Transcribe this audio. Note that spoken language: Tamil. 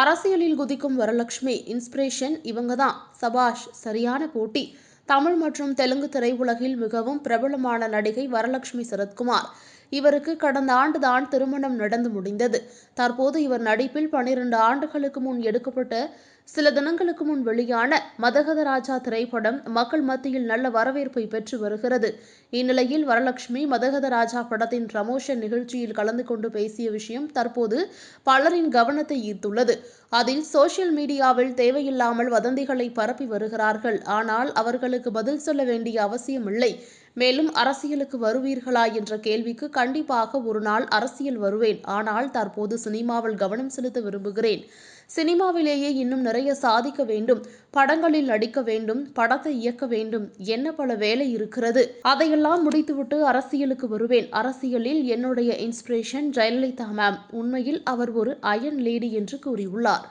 அரசியலில் குதிக்கும் வரலட்சுமி இன்ஸ்பிரேஷன் இவங்க தான் சபாஷ் சரியான போட்டி. தமிழ் மற்றும் தெலுங்கு திரையுலகில் மிகவும் பிரபலமான நடிகை வரலட்சுமி சரத்குமார். இவருக்கு கடந்த ஆண்டுதான் திருமணம் நடந்து முடிந்தது. தற்போது இவர் நடிப்பில் பனிரெண்டு ஆண்டுகளுக்கு முன் எடுக்கப்பட்ட சில தினங்களுக்கு முன் வெளியான மதகத ராஜா திரைப்படம் மக்கள் மத்தியில் நல்ல வரவேற்பை பெற்று வருகிறது. இந்நிலையில் வரலட்சுமி மதகத ராஜா படத்தின் ப்ரமோஷன் நிகழ்ச்சியில் கலந்து கொண்டு பேசிய விஷயம் தற்போது பலரின் கவனத்தை ஈர்த்துள்ளது. அதில் சோசியல் மீடியாவில் தேவையில்லாமல் வதந்திகளை பரப்பி வருகிறார்கள். ஆனால் அவர்களுக்கு பதில் சொல்ல வேண்டிய அவசியமில்லை. மேலும் அரசியலுக்கு வருவீர்களா என்ற கேள்விக்கு கண்டிப்பாக ஒரு நாள் அரசியல் வருவேன். ஆனால் தற்போது சினிமாவில் கவனம் செலுத்த விரும்புகிறேன். சினிமாவிலேயே இன்னும் நிறைய சாதிக்க வேண்டும் படங்களில் நடிக்க வேண்டும் படத்தை இயக்க வேண்டும். என்ன பல வேலை இருக்கிறது. அதையெல்லாம் முடித்துவிட்டு அரசியலுக்கு வருவேன். அரசியலில் என்னுடைய இன்ஸ்பிரேஷன் ஜெயலலிதா மேம் உண்மையில் அவர் ஒரு அயன் லேடி என்று கூறியுள்ளார்.